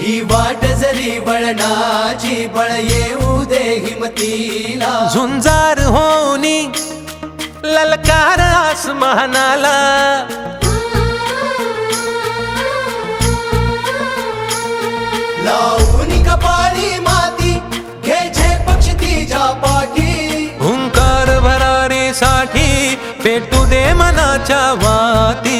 ही वाट जरी बळणाची बळ येऊ दे हिमतीला झुंजार होनी ललकार आसमानाला लावून कपाळी माती घे पक्ष तिच्या पाठी हुंकार भरारीसाठी पेटू दे मनाच्या वाती